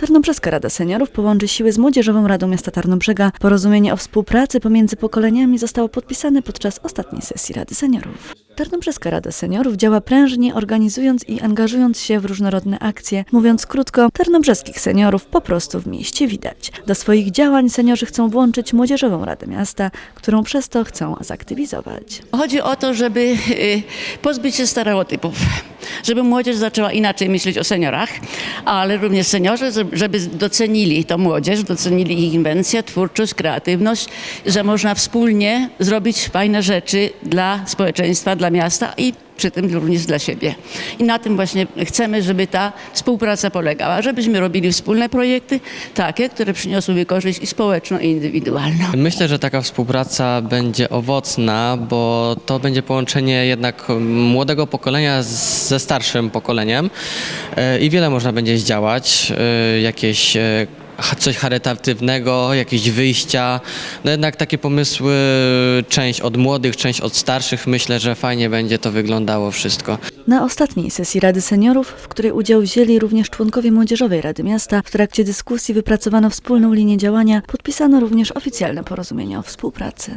Tarnobrzeska Rada Seniorów połączy siły z Młodzieżową Radą Miasta Tarnobrzega. Porozumienie o współpracy pomiędzy pokoleniami zostało podpisane podczas ostatniej sesji Rady Seniorów. Tarnobrzeska Rada Seniorów działa prężnie, organizując i angażując się w różnorodne akcje. Mówiąc krótko, tarnobrzeskich seniorów po prostu w mieście widać. Do swoich działań seniorzy chcą włączyć Młodzieżową Radę Miasta, którą przez to chcą zaktywizować. Chodzi o to, żeby y, pozbyć się stereotypów, żeby młodzież zaczęła inaczej myśleć o seniorach, ale również seniorzy, żeby- docenili tą młodzież, docenili ich inwencję, twórczość, kreatywność, że można wspólnie zrobić fajne rzeczy dla społeczeństwa, dla miasta i przy tym również dla siebie. I na tym właśnie chcemy, żeby ta współpraca polegała, żebyśmy robili wspólne projekty, takie, które przyniosłyby korzyść i społeczną, i indywidualną. Myślę, że taka współpraca będzie owocna, bo to będzie połączenie jednak młodego pokolenia ze starszym pokoleniem e, i wiele można będzie zdziałać, e, jakieś e, coś charytatywnego, jakieś wyjścia. No jednak takie pomysły, część od młodych, część od starszych, myślę, że fajnie będzie to wyglądało wszystko. Na ostatniej sesji Rady Seniorów, w której udział wzięli również członkowie Młodzieżowej Rady Miasta, w trakcie dyskusji wypracowano wspólną linię działania, podpisano również oficjalne porozumienie o współpracy.